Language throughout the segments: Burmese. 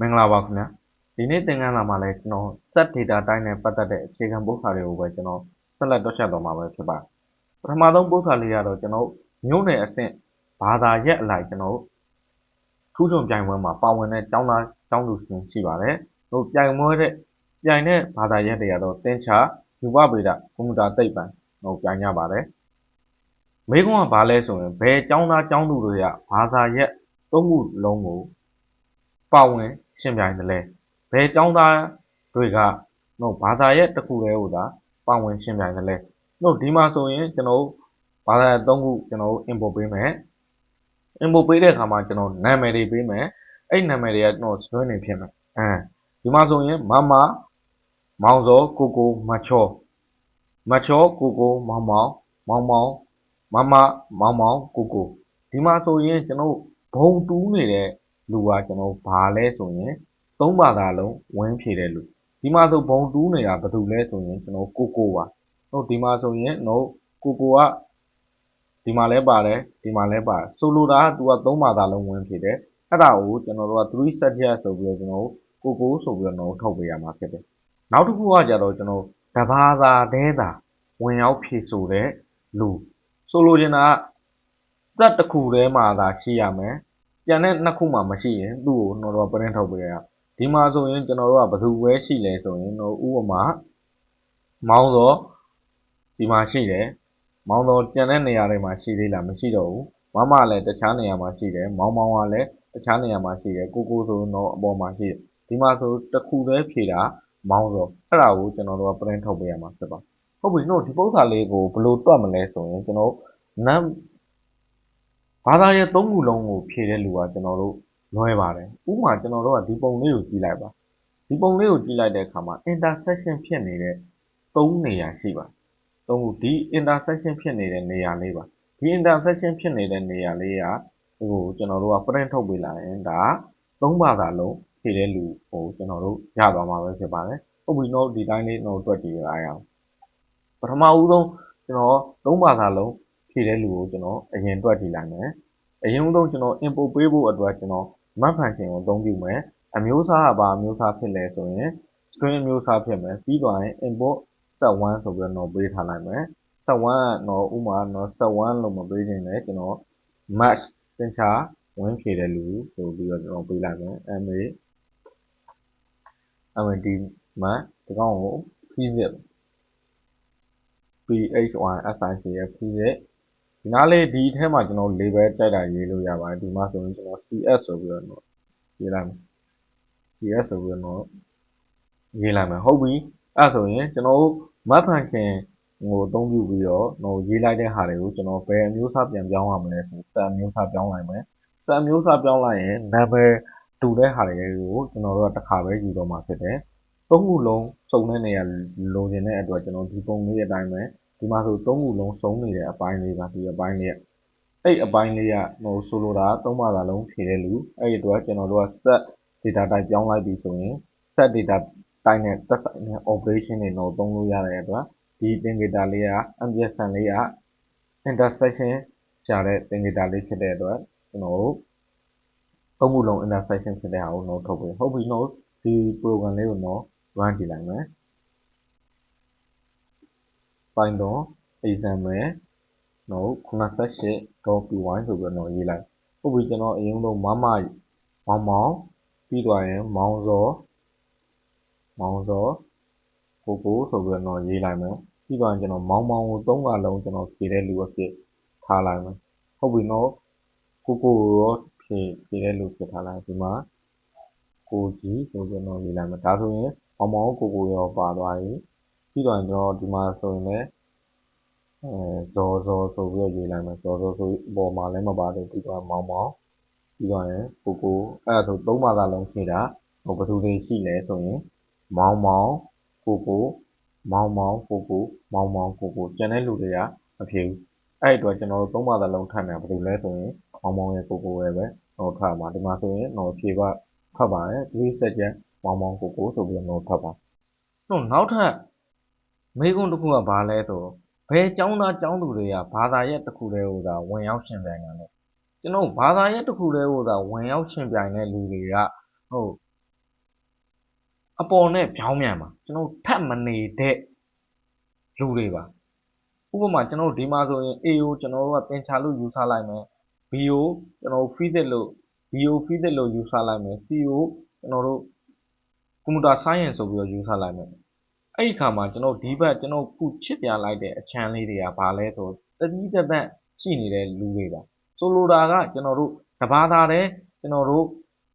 မင်္ဂလာပါခင်ဗျာဒီနေ့သင်ခန်းစာမှာလည်းကျွန်တော် set data type နဲ့ပတ်သက်တဲ့အခြေခံပုဒ်စာတွေကိုပဲကျွန်တော်ဆက်လက်တွက်ချက်သွားမှာပဲဖြစ်ပါတယ်ပထမဆုံးပုဒ်စာလေးကတော့ကျွန်တော်မြို့နယ်အဆင့်ဘာသာရက်အလိုက်ကျွန်တော်ထူးချွန်ပြိုင်ပွဲမှာပါဝင်တဲ့ကျောင်းသားကျောင်းသူရှင်ရှိပါတယ်ဟိုပြိုင်ပွဲတဲ့ပြိုင်တဲ့ဘာသာရက်တွေကတော့သင်္ချာယူဝဗေဒကွန်ပျူတာသိပ္ပံဟိုပြိုင်ကြပါတယ်မေးခွန်းကဘာလဲဆိုရင်ဘယ်ကျောင်းသားကျောင်းသူတွေကဘာသာရက်သုံးခုလုံးကိုပါဝင် ရှင်ပြိုင်တယ်လဲဘယ်ကျောင်းသားတွေကတော့ဘာသာရက်တစ်ခုတည်းကိုသာပါဝင်ရှင်ပြိုင်တယ်လဲတို့ဒီမှာဆိုရင်ကျွန်တော်ဘာသာရက်သုံးခုကျွန်တော် import ပေးမယ် import ပေးတဲ့အခါမှာကျွန်တော်နာမည်တွေပေးမယ်အဲ့နာမည်တွေကကျွန်တော် string တွေဖြစ်မယ်အဲဒီမှာဆိုရင်မမမောင်စောကိုကိုမချောမချောကိုကိုမောင်မောင်မောင်မောင်မမမောင်မောင်ကိုကိုဒီမှာဆိုရင်ကျွန်တော်ဘုံတူးနေတဲ့ လူကကျွန်တော်ဘာလဲဆိုရင်သုံးဘာသာလုံးဝင်းဖြေတဲ့လူဒီမှာဆိုဘုံတူးနေတာဘာတူလဲဆိုရင်ကျွန်တော်ကိုကိုပါဟုတ်ဒီမှာဆိုရင်တော့ကိုကိုကဒီမှာလဲပါတယ်ဒီမှာလဲပါတယ်ဆိုလိုတာက तू ကသုံးဘာသာလုံးဝင်းဖြေတယ်အဲ့ဒါကိုကျွန်တော်တို့က3 subject ဆိုပြီးတော့ကျွန်တော်ကိုကိုဆိုပြီးတော့ထုတ်ပေးရမှာဖြစ်တယ်နောက်တစ်ခုကကြတော့ကျွန်တော်တဘာသာတဲတာဝင်ရောက်ဖြေဆိုတဲ့လူဆိုလိုချင်တာကစက်တစ်ခုတည်းမှာသာရှိရမယ် ကျန်တဲ့နှစ်ခုမှမရှိရင်သူ့ကိုကျွန်တော်တို့က print ထုတ်ပေးရဒီမှာဆိုရင်ကျွန်တော်တို့ကဘယ်သူပဲရှိလဲဆိုရင်တော့ဥပမာမောင်းစောဒီမှာရှိတယ်မောင်းစောကျန်တဲ့နေရာတွေမှာရှိသေးလားမရှိတော့ဘူးမမလည်းတခြားနေရာမှာရှိတယ်မောင်းမောင်းကလည်းတခြားနေရာမှာရှိတယ်ကိုကိုဆိုတော့အပေါ်မှာရှိတယ်ဒီမှာဆိုတစ်ခုတည်းဖြေတာမောင်းစောအဲ့ဒါကိုကျွန်တော်တို့က print ထုတ်ပေးရမှာဖြစ်ပါဟုတ်ပြီတို့ဒီပုဒ်စာလေးကိုဘယ်လိုတွက်မလဲဆိုရင်ကျွန်တော်နမ် ဘာသာရဲ့သုံးခုလုံးကိုဖြည့်တဲ့လူကကျွန်တော်တို့လွဲပါတယ်ဥပမာကျွန်တော်တို့ကဒီပုံလေးကိုကြည့်လိုက်ပါဒီပုံလေးကိုကြည့်လိုက်တဲ့အခါမှာ intersection ဖြစ်နေတဲ့သုံးနေရာရှိပါသုံးခုဒီ intersection ဖြစ်နေတဲ့နေရာလေးပါဒီ intersection ဖြစ်နေတဲ့နေရာလေးကဟိုကျွန်တော်တို့က print ထုတ်ပေးလာရင်ဒါသုံးဘာသာလုံးဖြည့်တဲ့လူဟိုကျွန်တော်တို့ရသွားမှာပဲဖြစ်ပါတယ်ဟုတ်ပြီတော့ဒီတိုင်းလေးတော့တွက်ကြည့်ရအောင်ပထမဦးဆုံးကျွန်တော်သုံးဘာသာလုံး ဖြည့်တဲ့လူကိုကျွန်တော်အရင်တွက်ကြည့်လိုက်မယ်အရင်ဆုံးကျွန်တော် import ပေးဖို့အတွက်ကျွန်တော် map function ကိုအသုံးပြုမယ်အမျိုးအစားကဘာအမျိုးအစားဖြစ်လဲဆိုရင် string အမျိုးအစားဖြစ်မယ်ပြီးတော့ရင် import set1 ဆိုပြီးတော့ပေးထားလိုက်မယ် set1 ကတော့ဥမာတော့ set1 လို့မပေးခြင်းနဲ့ကျွန်တော် match သင်္ချာဝင်ဖြည့်တဲ့လူဆိုပြီးတော့ကျွန်တော်ပေးလိုက်မယ် ma md မှာဒီကောင်ကို physics phy sic physics ဒီနားလေးဒီအထဲမှာကျွန်တော် label တိုက်တာရေးလို့ရပါတယ်ဒီမှာဆိုရင်ကျွန်တော် cs ဆိုပြီးတော့ရေးလိုက်မယ် cs ဆိုပြီးတော့ရေးလိုက်မယ်ဟုတ်ပြီအဲ့ဆိုရင်ကျွန်တော်တို့ map function ဟိုအသုံးပြုပြီးတော့ဟိုရေးလိုက်တဲ့ဟာတွေကိုကျွန်တော်ဘယ်အမျိုးအစားပြန်ပြောင်းရမလဲဆိုစံအမျိုးအစားပြောင်းလိုက်မယ်စံအမျိုးအစားပြောင်းလိုက်ရင် number တူတဲ့ဟာတွေကိုကျွန်တော်တို့ကတစ်ခါပဲယူတော့မှာဖြစ်တယ်သုံးခုလုံးစုံတဲ့နေရာလိုချင်တဲ့အတွက်ကျွန်တော်ဒီပုံလေးအတိုင်းပဲ ဒီမှာဆိုသုံးခုလုံးစုံနေတဲ့အပိုင်းလေးပါဒီအပိုင်းလေးအဲ့အပိုင်းလေးကဟိုဆိုလိုတာသုံးပါးသာလုံးဖြည့်တဲ့လူအဲ့ဒီအတွက်ကျွန်တော်တို့က set data type ပြောင်းလိုက်ပြီဆိုရင် set data type နဲ့သက်ဆိုင်တဲ့ operation တွေတော့သုံးလို့ရတဲ့အတွက်ဒီသင်္ကေတလေးက ampersand လေးက intersection ရှာတဲ့သင်္ကေတလေးဖြစ်တဲ့အတွက်ကျွန်တော်တို့သုံးခုလုံး intersection ဖြစ်တဲ့ဟာကိုတော့ထုတ်ပေးဟုတ်ပြီနော်ဒီ program လေးကိုတော့ run ကြည့်လိုက်မယ် python example နော် 98.py ဆိုပြီးတော့ရေးလိုက်ဟုတ်ပြီကျွန်တော်အရင်ဆုံးမမမောင်မောင်ပြီးသွားရင်မောင်စောမောင်စောကိုကိုဆိုပြီးတော့ရေးလိုက်မယ်ပြီးသွားရင်ကျွန်တော်မောင်မောင်ကိုသုံးခါလုံးကျွန်တော်ဖြည့်တဲ့လူအဖြစ်ထားလိုက်မယ်ဟုတ်ပြီနော်ကိုကိုရောဖြည့်ဖြည့်တဲ့လူဖြစ်ထားလိုက်ဒီမှာကိုကြီးဆိုပြီးတော့ရေးလိုက်မယ်ဒါဆိုရင်မောင်မောင်ကိုကိုရောပါသွားပြီပြီးတော့ကျွန်တော်ဒီမှာဆိုရင်လည်းအဲ ဇော်ဇော်ဆိုပြီးတော့ရေးလိုက်မယ်ဇော်ဇော်ဆိုအပေါ်မှာလည်းမပါသေးပြီးတော့မောင်မောင်ပြီးတော့ရင်ကိုကိုအဲ့ဒါဆိုသုံးပါးသာလုံးဖြည့်တာဟိုဘယ်သူတွေရှိလဲဆိုရင်မောင်မောင်ကိုကိုမောင်မောင်ကိုကိုမောင်မောင်ကိုကိုကျန်တဲ့လူတွေကမဖြည့်ဘူးအဲ့အတွက်ကျွန်တော်တို့သုံးပါးသာလုံးထပ်မယ်ဘယ်လိုလဲဆိုရင်မောင်မောင်ရဲ့ကိုကိုရဲ့ပဲဟိုထပ်မှာဒီမှာဆိုရင်တော့ဖြည့်ပါဖတ်ပါတယ်ဒီစက်ချက်မောင်မောင်ကိုကိုဆိုပြီးတော့ဖတ်ပါတော့နောက်ထပ်မေးခွန်းတစ်ခုကဘာလဲဆို ဘယ်ကျောင်းသားကျောင်းသူတွေကဘာသာရပ်တစ်ခုတည်းကိုသာဝင်ရောက်ရှင်ပြိုင်တာလဲကျွန်တော်ဘာသာရပ်တစ်ခုတည်းကိုသာဝင်ရောက်ရှင်ပြိုင်တဲ့လူတွေကဟုတ်အပေါ်နဲ့ပြောင်းမြန်မှာကျွန်တော်ထပ်မနေတဲ့လူတွေပါဥပမာကျွန်တော်တို့ဒီမှာဆိုရင် A ကိုကျွန်တော်တို့ကသင်္ချာလို့ယူဆလိုက်မယ် B ကိုကျွန်တော်တို့ physics လို့ B ကို physics လို့ယူဆလိုက်မယ် C ကိုကျွန်တော်တို့ computer science ဆိုပြီးတော့ယူဆလိုက်မယ် အဲ့ဒီခါမှာကျွန်တော်ဒီဘက်ကျွန်တော်ခုချစ်ပြလိုက်တဲ့အချမ်းလေးတွေကဘာလဲဆိုတတိတပတ်ရှိနေတဲ့လူတွေပါဆိုလိုတာကကျွန်တော်တို့တဘာသာတဲ့ကျွန်တော်တို့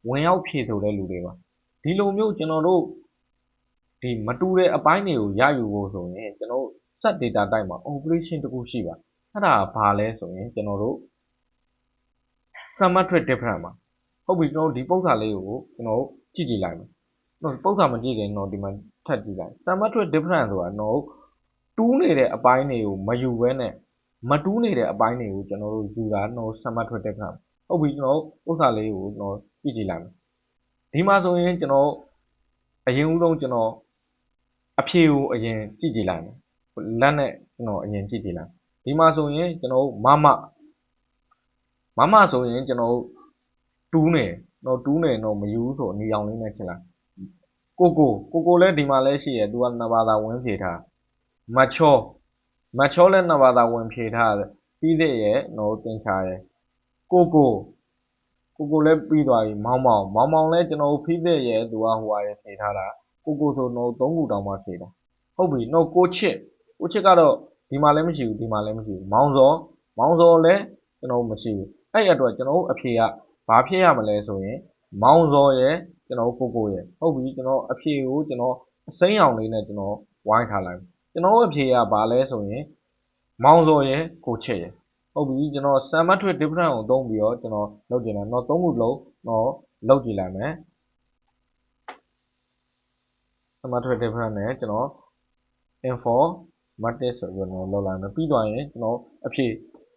ဝင်ရောက်ဖြည့်ဆိုတဲ့လူတွေပါဒီလိုမျိုးကျွန်တော်တို့ဒီမတူတဲ့အပိုင်းတွေကိုရယူဖို့ဆိုရင်ကျွန်တော်တို့ set data type မှာ operation တစ်ခုရှိပါအဲ့ဒါဘာလဲဆိုရင်ကျွန်တော်တို့ symmetric difference ပါဟုတ်ပြီကျွန်တော်တို့ဒီပုံစံလေးကိုကျွန်တော်တို့ကြည့်ကြည့်လိုက်မယ်တော့ပုံစံမကြည့်ခင်တော့ဒီမှာ ထပ်ကြည့်လိုက် symmetric difference ဆိုတာကျွန်တော်တို့တူးနေတဲ့အပိုင်းတွေကိုမယူဘဲနဲ့မတူးနေတဲ့အပိုင်းတွေကိုကျွန်တော်တို့ယူတာတော့ symmetric difference ဟုတ်ပြီကျွန်တော်တို့ပုံစံလေးကိုကျွန်တော်ကြည့်ကြည့်လိုက်မယ်ဒီမှာဆိုရင်ကျွန်တော်အရင်ဦးဆုံးကျွန်တော်အဖြေကိုအရင်ကြည့်ကြည့်လိုက်မယ်လက်နဲ့ကျွန်တော်အရင်ကြည့်ကြည့်လိုက်ဒီမှာဆိုရင်ကျွန်တော်မမမမဆိုရင်ကျွန်တော်တူးနေတော့တူးနေတော့မယူဘူးဆိုနေအောင်လေးနဲ့ချက်လိုက် ကိုကိုကိုကိုလည်းဒီမှာလည်းရှိရယ်သူကနှစ်ဘာသာဝင်ဖြေထားမချောမချောလည်းနှစ်ဘာသာဝင်ဖြေထားတယ်ပြီးတဲ့ရဲ့တော့သင်ချာရယ်ကိုကိုကိုကိုလည်းပြီးသွားပြီမောင်းမောင်းမောင်းမောင်းလည်းကျွန်တော်ဖိတဲ့ရဲ့သူကဟိုဟာရယ်ဖြေထားတာကိုကိုဆိုတော့သုံးခုတောင်မှဖြေတာဟုတ်ပြီတော့ကိုချစ်ကိုချစ်ကတော့ဒီမှာလည်းမရှိဘူးဒီမှာလည်းမရှိဘူးမောင်းစောမောင်းစောလည်းကျွန်တော်မရှိဘူးအဲ့အတွက်ကျွန်တော်အဖြေကဘာဖြစ်ရမလဲဆိုရင်မောင်းစောရဲ့ ကျွန်တော်ကိုကိုရဲ့ဟုတ်ပြီကျွန်တော်အဖြေကိုကျွန်တော်အစိမ်းအောင်လေးနဲ့ကျွန်တော်ဝိုင်းထားလိုက်ကျွန်တော်အဖြေကဘာလဲဆိုရင်မောင်းစောရဲ့ကိုချစ်ရဲ့ဟုတ်ပြီကျွန်တော် symmetric difference ကိုသုံးပြီးတော့ကျွန်တော်လုပ်ကြည့်လိုက်တော့သုံးခုလုံးတော့လုပ်ကြည့်လိုက်မယ် symmetric difference နဲ့ကျွန်တော် informatic ဆိုပြီးတော့လောက်လိုက်မယ်ပြီးသွားရင်ကျွန်တော်အဖြေ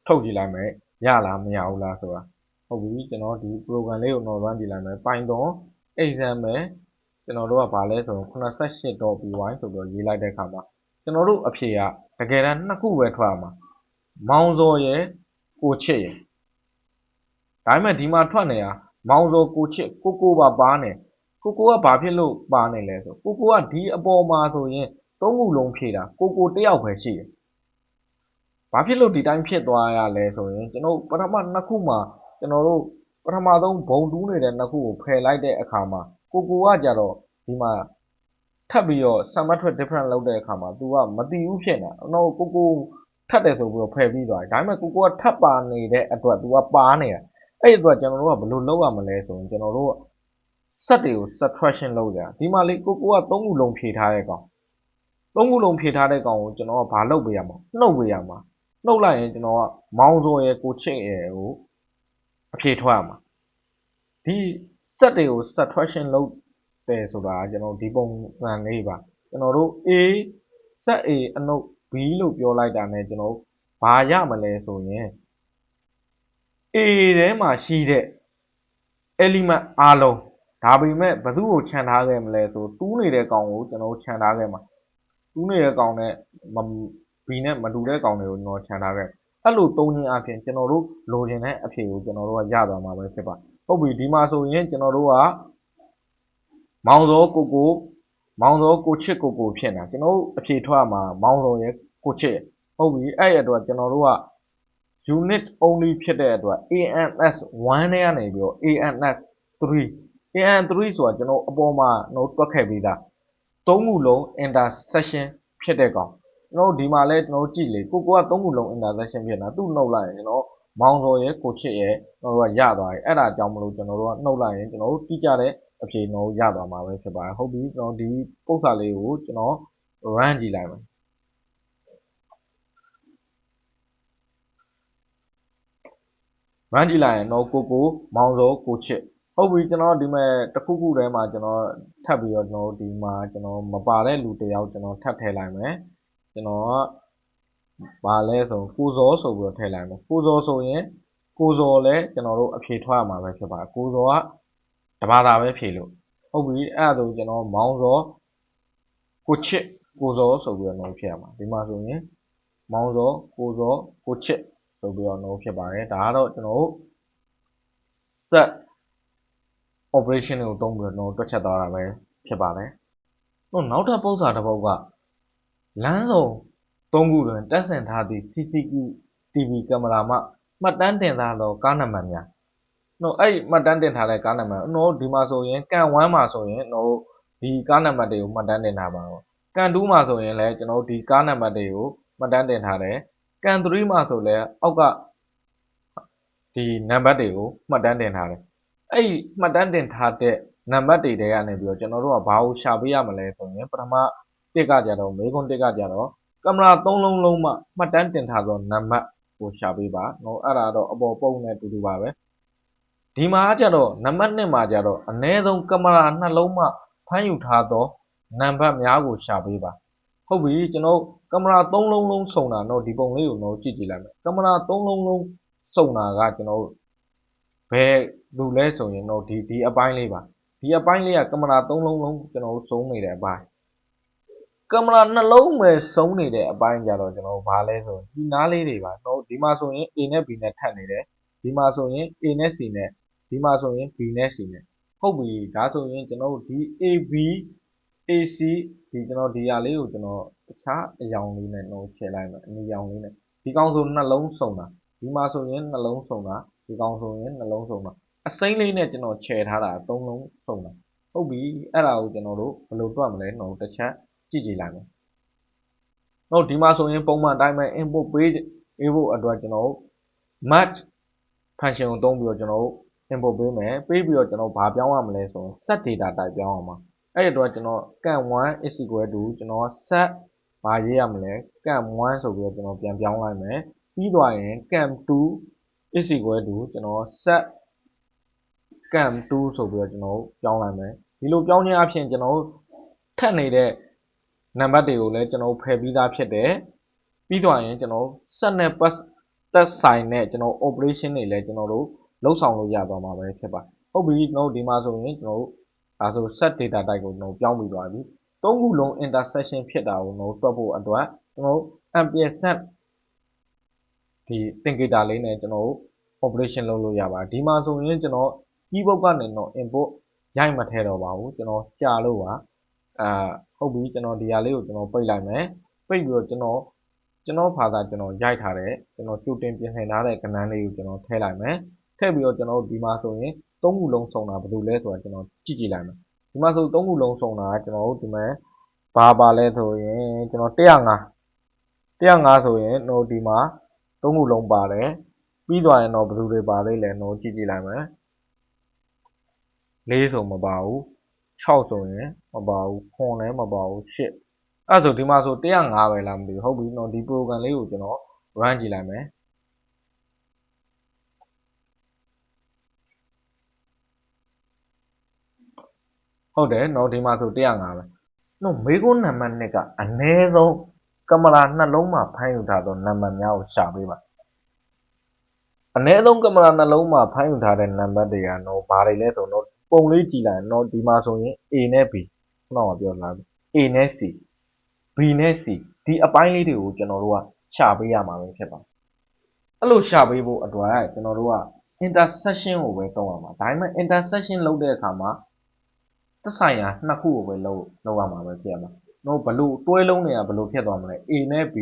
ထုတ်ကြည့်လိုက်မယ်ရလားမရဘူးလားဆိုတာဟုတ်ပြီကျွန်တော်ဒီ program လေးကိုတော့ run ကြည့်လိုက်မယ် Python example ကျွန်တော်တို့ကဘာလဲဆိုတော့ 88.py ဆိုပြီးတော့ရေးလိုက်တဲ့အခါမှာကျွန်တော်တို့အဖြေကတကယ်တမ်းနှစ်ခုပဲထွက်အောင်မှာမောင်စော်ရဲ့ကိုချစ်ရဲ့ဒါပေမဲ့ဒီမှာထွက်နေတာမောင်စော်ကိုချစ်ကိုကိုပါပါနေကိုကိုကဘာဖြစ်လို့ပါနေလဲဆိုကိုကိုကဒီအပေါ်မှာဆိုရင်သုံးခုလုံးဖြည့်တာကိုကိုတယောက်ပဲရှိတယ်ဘာဖြစ်လို့ဒီတိုင်းဖြစ်သွားရလဲဆိုရင်ကျွန်တော်ပထမနှစ်ခုမှာကျွန်တော်တို့ ပထမဆုံး ဘုံတူးနေတဲ့ နှစ်ခုကို ဖယ်လိုက်တဲ့အခါမှာ ကိုကိုကကြတော့ ဒီမှာ ထပ်ပြီးတော့ symmetric difference လုပ်တဲ့အခါမှာ तू ကမတီးဘူးဖြစ်နေတာ။တော့ကိုကို ထပ်တယ်ဆိုပြီးတော့ ဖယ်ပြီးသွားတယ်။ဒါပေမဲ့ ကိုကိုက ထပ်ပါနေတဲ့အတွက် तू ကပါနေတာ။အဲ့ဒီအတွက် ကျွန်တော်တို့က ဘယ်လိုလုပ်ရမလဲဆိုရင် ကျွန်တော်တို့က set တွေကို subtraction လုပ်ကြ။ဒီမှာလေ ကိုကိုက သုံးခုလုံးဖြည့်ထားတဲ့ကောင်။သုံးခုလုံးဖြည့်ထားတဲ့ကောင်ကို ကျွန်တော်က ဘာလုပ်ပေးရမလဲ။နှုတ်ပေးရမှာ။နှုတ်လိုက်ရင် ကျွန်တော်က မောင်းစောရဲ့ကိုချစ်ရဲ့ကို အဖြေထွက်ရမှာ။ဒီ set တွေကို subtraction လုပ်တယ်ဆိုတာကကျွန်တော်ဒီပုံစံလေးပါကျွန်တော်တို့ A set A အနုပ် B လို့ပြောလိုက်တာ ਨੇ ကျွန်တော်ဘာရမလဲဆိုရင် A ထဲမှာရှိတဲ့ element အားလုံးဒါပေမဲ့ဘယ်သူ့ကိုခြံထားခဲ့မလဲဆိုတူးနေတဲ့ကောင်ကိုကျွန်တော်ခြံထားခဲ့မှာတူးနေတဲ့ကောင်နဲ့ B နဲ့မတူတဲ့ကောင်တွေကိုကျွန်တော်ခြံထားခဲ့ အဲ့လိုသုံးခြင်းအပြင်ကျွန်တော်တို့လိုချင်တဲ့အဖြေကိုကျွန်တော်တို့ကရသွားမှာပဲဖြစ်ပါဟုတ်ပြီဒီမှာဆိုရင်ကျွန်တော်တို့ကမောင်စောကိုကိုမောင်စောကိုချစ်ကိုကိုဖြစ်နေတာကျွန်တော်တို့အဖြေထွက်မှာမောင်စောရဲ့ကိုချစ်ဟုတ်ပြီအဲ့ရတော့ကျွန်တော်တို့က unit only ဖြစ်တဲ့အတွက် ANS 1နဲ့ကနေပြီးတော့ ANS 3 AN3 ဆိုတာကျွန်တော်အပေါ်မှာတော့တွက်ခဲ့ပြီးသားသုံးခုလုံး intersection ဖြစ်တဲ့ကောင် ကျွန်တော်ဒီမှာလဲကျွန်တော်ကြည့်လေကိုကိုကသုံးခုလုံး intersection ဖြစ်နေတာသူ့နှုတ်လိုက်ရင်ကျွန်တော်မောင်စော်ရဲ့ကိုချစ်ရဲ့ကျွန်တော်တို့ကရသွားပြီအဲ့ဒါကြောင့်မလို့ကျွန်တော်တို့ကနှုတ်လိုက်ရင်ကျွန်တော်တို့တိကျတဲ့အဖြေနှုတ်ရသွားမှာပဲဖြစ်ပါတယ်ဟုတ်ပြီကျွန်တော်ဒီပု္ပ္ပာလေးကိုကျွန်တော် run ကြည့်လိုက်မယ် run ကြည့်လိုက်ရင်တော့ကိုကိုမောင်စောကိုချစ်ဟုတ်ပြီကျွန်တော်ဒီမဲ့တစ်ခုခုထဲမှာကျွန်တော်ထပ်ပြီးတော့ကျွန်တော်ဒီမှာကျွန်တော်မပါတဲ့လူတစ်ယောက်ကျွန်တော်ထပ်ထည့်လိုက်မယ် ကျွန်တော်ကဘာလဲဆိုကိုစောဆိုပြီးတော့ထည့်လိုက်မယ်ကိုစောဆိုရင်ကိုစောလည်းကျွန်တော်တို့အဖြေထွက်ရမှာပဲဖြစ်ပါတယ်ကိုစောကတဘာသာပဲဖြေလို့ဟုတ်ပြီအဲ့ဒါဆိုကျွန်တော်မောင်စောကိုချစ်ကိုစောဆိုပြီးတော့နှုတ်ဖြည့်ရမှာဒီမှာဆိုရင်မောင်စောကိုစောကိုချစ်ဆိုပြီးတော့နှုတ်ဖြစ်ပါတယ်ဒါကတော့ကျွန်တော်တို့ set operation ကိုသုံးပြီးတော့တွက်ချက်သွားတာပဲဖြစ်ပါတယ်တော့နောက်ထပ်ပု္ပ္ပာတစ်ပုဒ်က လမ်းစုံသုံးခုတွင် တပ်ဆင်ထားသည့် CCTV ကင်မရာမှ မှတ်တမ်းတင်ထားသော ကားနံပါတ်များတော့အဲ့ဒီမှတ်တမ်းတင်ထားတဲ့ ကားနံပါတ်တော့ဒီမှာဆိုရင် ကန် 1 မှာဆိုရင်တော့ဒီကားနံပါတ်တွေကို မှတ်တမ်းတင်ထားပါတော့ကန် 2 မှာဆိုရင်လည်းကျွန်တော်တို့ဒီကားနံပါတ်တွေကို မှတ်တမ်းတင်ထားတယ် ကန် 3 မှာဆိုလည်း အောက်က ဒီနံပါတ်တွေကို မှတ်တမ်းတင်ထားတယ် အဲ့ဒီမှတ်တမ်းတင်ထားတဲ့ နံပါတ်တွေတဲကနေပြီးတော့ကျွန်တော်တို့က ဘာကိုရှာပေးရမလဲဆိုရင် ပထမ တစ်ကကြတော့မေခွန်းတစ်ကကြတော့ကင်မရာ3လုံးလုံးမှမှတ်တမ်းတင်ထားသောနံပါတ်ကိုရှာပေးပါနော်အဲ့ဒါတော့အပေါ်ပုံနဲ့တူတူပါပဲဒီမှာကကြတော့နံပါတ်1မှာကြတော့အ ਨੇ ဆုံးကင်မရာနှလုံးမှဖမ်းယူထားသောနံပါတ်များကိုရှာပေးပါဟုတ်ပြီကျွန်တော်ကင်မရာ3လုံးလုံးစုံတာတော့ဒီပုံလေးကိုတော့ကြည့်ကြည့်လိုက်မယ်ကင်မရာ3လုံးလုံးစုံတာကကျွန်တော်ဘယ်လူလဲဆိုရင်တော့ဒီဒီအပိုင်းလေးပါဒီအပိုင်းလေးကကင်မရာ3လုံးလုံးကျွန်တော်စုံနေတဲ့အပိုင်း ကင်မရာနှလုံးပဲစုံနေတဲ့အပိုင်းကြတော့ကျွန်တော်ဘာလဲဆိုရင်ဒီနားလေးတွေပါတော့ဒီမှာဆိုရင် A နဲ့ B နဲ့ထပ်နေတယ်ဒီမှာဆိုရင် A နဲ့ C နဲ့ဒီမှာဆိုရင် B နဲ့ C နဲ့ဟုတ်ပြီဒါဆိုရင်ကျွန်တော်တို့ဒီ AB AC ဒီကျွန်တော်ဒီဟာလေးကိုကျွန်တော်တခြားအယောင်လေးနဲ့တော့ခြေလိုက်မယ်အနီရောင်လေးနဲ့ဒီကောင်ဆိုနှလုံးစုံတာဒီမှာဆိုရင်နှလုံးစုံတာဒီကောင်ဆိုရင်နှလုံးစုံတာအစိမ့်လေးနဲ့ကျွန်တော်ခြေထားတာသုံးလုံးစုံတာဟုတ်ပြီအဲ့ဒါကိုကျွန်တော်တို့ဘယ်လိုတွက်မလဲတော့တစ်ချက် ကြည့်ကြည့်လိုက်မယ်တော့ဒီမှာဆိုရင်ပုံမှန်အတိုင်းပဲ input ပေးပေးဖို့အတွက်ကျွန်တော်တို့ match function ကိုသုံးပြီးတော့ကျွန်တော်တို့ input ပေးမယ်ပေးပြီးတော့ကျွန်တော်ဘာပြောင်းရမလဲဆိုရင် set data type ပြောင်းအောင်ပါအဲ့ဒီတော့ကျွန်တော် can1 is equal to ကျွန်တော် set ဘာရေးရမလဲ can1 ဆိုပြီးတော့ကျွန်တော်ပြန်ပြောင်းလိုက်မယ်ပြီးသွားရင် can2 is equal to ကျွန်တော် set cam2 ဆိုပြီးတော့ကျွန်တော်ပြောင်းလိုက်မယ်ဒီလိုပြောင်းခြင်းအပြင်ကျွန်တော်ထပ်နေတဲ့ နံပါတ်တွေကိုလည်းကျွန်တော်ဖယ်ပြီးသားဖြစ်တယ်ပြီးသွားရင်ကျွန်တော် set နဲ့ pass သက်ဆိုင်တဲ့ကျွန်တော် operation တွေလည်းကျွန်တော်တို့လုပ်ဆောင်လို့ရသွားမှာပဲဖြစ်ပါဟုတ်ပြီကျွန်တော်ဒီမှာဆိုရင်ကျွန်တော်တို့ဒါဆို set data type ကိုကျွန်တော်ပြောင်းပြီးသွားပြီသုံးခုလုံး intersection ဖြစ်တာကိုကျွန်တော်တွက်ဖို့အတွက်ကျွန်တော် ampersand ဒီ thinkator လေးနဲ့ကျွန်တော်တို့ operation လုပ်လို့ရပါဒီမှာဆိုရင်ကျွန်တော် keyboard ကနေတော့ input ရိုက်မထည့်တော့ပါဘူးကျွန်တော်ကြာလို့ပါအာ ဟုတ်ပြီကျွန်တော်ဒီဟာလေးကိုကျွန်တော်ပိတ်လိုက်မယ်ပိတ်ပြီးတော့ကျွန်တော်ကျွန်တော်ဖာသာကျွန်တော်ရိုက်ထားတဲ့ကျွန်တော်ကြိုတင်ပြင်ဆင်ထားတဲ့ကဏ္ဍလေးကိုကျွန်တော်ထည့်လိုက်မယ်ထည့်ပြီးတော့ကျွန်တော်ဒီမှာဆိုရင်သုံးခုလုံးစုံတာဘယ်လိုလဲဆိုတာကျွန်တော်ကြည့်ကြည့်လိုက်မယ်ဒီမှာဆိုသုံးခုလုံးစုံတာကကျွန်တော်တို့ဒီမှာဘာပါလဲဆိုရင်ကျွန်တော်105 105ဆိုရင်တော့ဒီမှာသုံးခုလုံးပါတယ်ပြီးသွားရင်တော့ဘယ်သူတွေပါလိမ့်လဲတော့ကြည့်ကြည့်လိုက်မယ်4ဆိုမပါဘူး 6ဆိုရင်မပါဘူး9လည်းမပါဘူး8အဲ့ဆိုဒီမှာဆို105ပဲလားမသိဘူးဟုတ်ပြီနော်ဒီ program လေးကိုကျွန်တော် run ကြည့်လိုက်မယ်ဟုတ်တယ်နော်ဒီမှာဆို105ပဲနော်မေးခွန်းနံပါတ်2ကအနည်းဆုံးကင်မရာနှလုံးမှာဖမ်းယူထားသောနံပါတ်များကိုရှာပေးပါအနည်းဆုံးကင်မရာနှလုံးမှာဖမ်းယူထားတဲ့နံပါတ်တွေကနော်ဘာတွေလဲဆိုတော့ ပုံလေးကြည့်လိုက်နော်ဒီမှာဆိုရင် A နဲ့ B ခုနကပြောလာ A နဲ့ C B နဲ့ C ဒီအပိုင်းလေးတွေကိုကျွန်တော်တို့ကရှာပေးရမှာပဲဖြစ်ပါတယ်အဲ့လိုရှာပေးဖို့အတွက်ကျွန်တော်တို့က intersection ကိုပဲသုံးရမှာဒါပေမဲ့ intersection လုပ်တဲ့အခါမှာသက်ဆိုင်ရာနှစ်ခုကိုပဲလုပ်လုပ်ရမှာပဲဖြစ်ရမှာတော့ဘလို့တွဲလုံးတွေကဘလို့ဖြစ်သွားမလဲ A နဲ့ B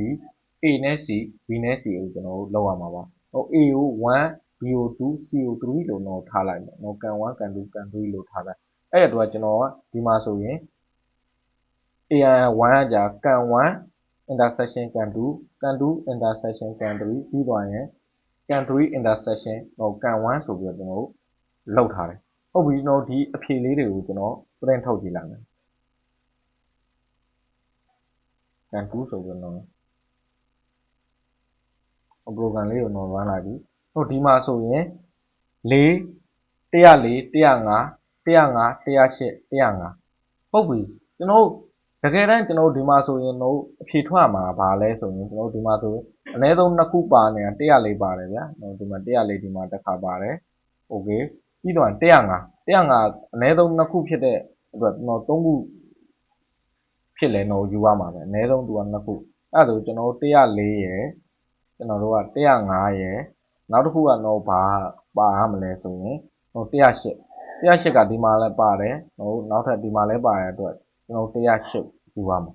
A နဲ့ C B နဲ့ C ကိုကျွန်တော်တို့လုပ်ရမှာပါဟို A ကို1 B ကို2 C ကို3လို့တော့ထားလိုက်မယ်နော်ကန်1ကန်2ကန်3လို့ထားလိုက်အဲ့ဒါတော့ကျွန်တော်ကဒီမှာဆိုရင် AI1 ကကြာကန်1 intersection ကန်2ကန်2 intersection ကန်3ပြီးသွားရင်ကန်3 intersection ဟိုကန်1ဆိုပြီးတော့ကျွန်တော်တို့လောက်ထားတယ်ဟုတ်ပြီကျွန်တော်ဒီအဖြေလေးတွေကိုကျွန်တော် print ထုတ်ကြည့်လိုက်မယ်ကန်2ဆိုပြီးတော့ program လေးကိုတော့ run လိုက်ပြီ ဟိုဒီမှာဆိုရင်4 104 105 105 108 105ဟုတ်ပြီကျွန်တော်တကယ်တမ်းကျွန်တော်ဒီမှာဆိုရင်တော့အဖြေထွက်မှာပါလဲဆိုရင်ကျွန်တော်ဒီမှာဆိုအနည်းဆုံးနှစ်ခုပါနေတာ104ပါတယ်ဗျာကျွန်တော်ဒီမှာ104ဒီမှာတစ်ခါပါတယ်โอเคပြီးတော့105 105အနည်းဆုံးနှစ်ခုဖြစ်တဲ့အတွက်ကျွန်တော်သုံးခုဖြစ်လဲတော့ယူရမှာပဲအနည်းဆုံးသူကနှစ်ခုအဲ့ဒါဆိုကျွန်တော်104ရယ်ကျွန်တော်တို့က105ရယ် နောက်တစ်ခုကတော့ဘာပါရမလဲဆိုရင်ဟို108 108ကဒီမှာလည်းပါတယ်ဟိုနောက်ထပ်ဒီမှာလည်းပါရတဲ့အတွက်ကျွန်တော်108ယူပါမယ်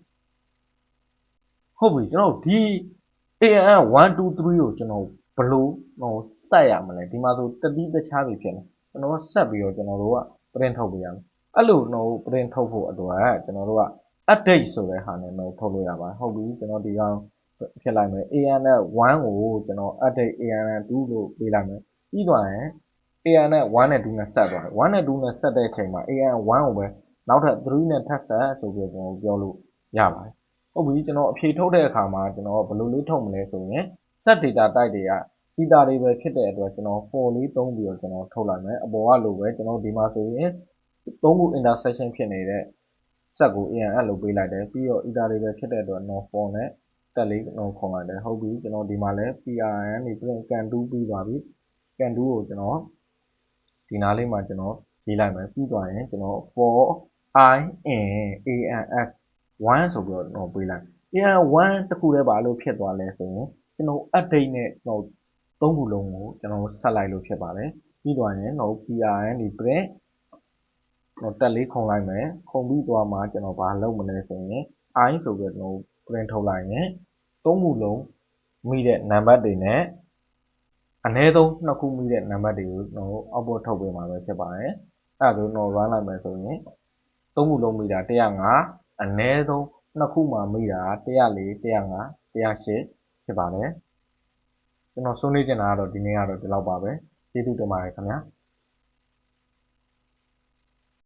ဟုတ်ပြီကျွန်တော်ဒီ AN 1 2 3ကိုကျွန်တော်ဘယ်လို့ဟိုဆက်ရမလဲဒီမှာဆိုတတိတခြားပြီဖြစ်နေကျွန်တော်ဆက်ပြီးတော့ကျွန်တော်တို့က print ထုတ်ပေးရမယ်အဲ့လိုတော့ print ထုတ်ဖို့အတွက်ကျွန်တော်တို့က update ဆိုတဲ့ဟာနဲ့တော့ထုတ်လို့ရပါတယ်ဟုတ်ပြီကျွန်တော်ဒီကောင် ဖြစ်လိုက်မယ် AN နဲ့1ကိုကျွန်တော် update AN နဲ့2လို့ပေးလိုက်မယ်ပြီးသွားရင် AN နဲ့1နဲ့2နဲ့ဆက်သွားတယ်1နဲ့2နဲ့ဆက်တဲ့အချိန်မှာ AN 1ကိုပဲနောက်ထပ်3နဲ့ထပ်ဆက်ဆိုပြီးတော့ကျွန်တော်ပြောလို့ရပါတယ်ဟုတ်ပြီကျွန်တော်အဖြေထုတ်တဲ့အခါမှာကျွန်တော်ဘယ်လိုလေးထုတ်မလဲဆိုရင် set data type တွေက data တွေပဲဖြစ်တဲ့အတွက်ကျွန်တော် for လေးသုံးပြီးတော့ကျွန်တော်ထုတ်လိုက်မယ်အပေါ်ကလိုပဲကျွန်တော်ဒီမှာဆိုရင်သုံးခု intersection ဖြစ်နေတဲ့ set ကို ANS လို့ပေးလိုက်တယ်ပြီးတော့ iter တွေပဲဖြစ်တဲ့အတွက် no for နဲ့ တက်လေးတော့ခွန်လိုက်တယ်ဟုတ်ပြီကျွန်တော်ဒီမှာလဲ PRN နေ print can do ပြီးသွားပြီ can do ကိုကျွန်တော်ဒီနားလေးမှာကျွန်တော်ရေးလိုက်မယ်ပြီးသွားရင်ကျွန်တော် for i in ans 1ဆိုပြီးတော့တော့ပေးလိုက် an 1တခုတည်းပါလို့ဖြစ်သွားလဲဆိုရင်ကျွန်တော် update နဲ့ကျွန်တော်သုံးခုလုံးကိုကျွန်တော်ဆက်လိုက်လို့ဖြစ်ပါတယ်ပြီးသွားရင်တော့ PRN ဒီ print တော့တက်လေးခုံလိုက်မယ်ခုံပြီးသွားမှကျွန်တော်ဘာလုပ်မလဲဆိုရင် i ဆိုပြီးတော့ print ထုတ်လိုက်ရင်သုံးခုလုံးမိတဲ့ number တွေနဲ့အနည်းဆုံးနှစ်ခုမိတဲ့ number တွေကိုကျွန်တော် output ထုတ်ပေးမှာပဲဖြစ်ပါတယ်အဲ့ဒါဆိုတော့ run လိုက်မယ်ဆိုရင်သုံးခုလုံးမိတာ105အနည်းဆုံးနှစ်ခုမှမိတာ104 105 108ဖြစ်ပါတယ်ကျွန်တော်ဆွေးနွေးချင်တာကတော့ဒီနေ့ကတော့ဒီလောက်ပါပဲကျေးဇူးတင်ပါတယ်ခင်ဗျာ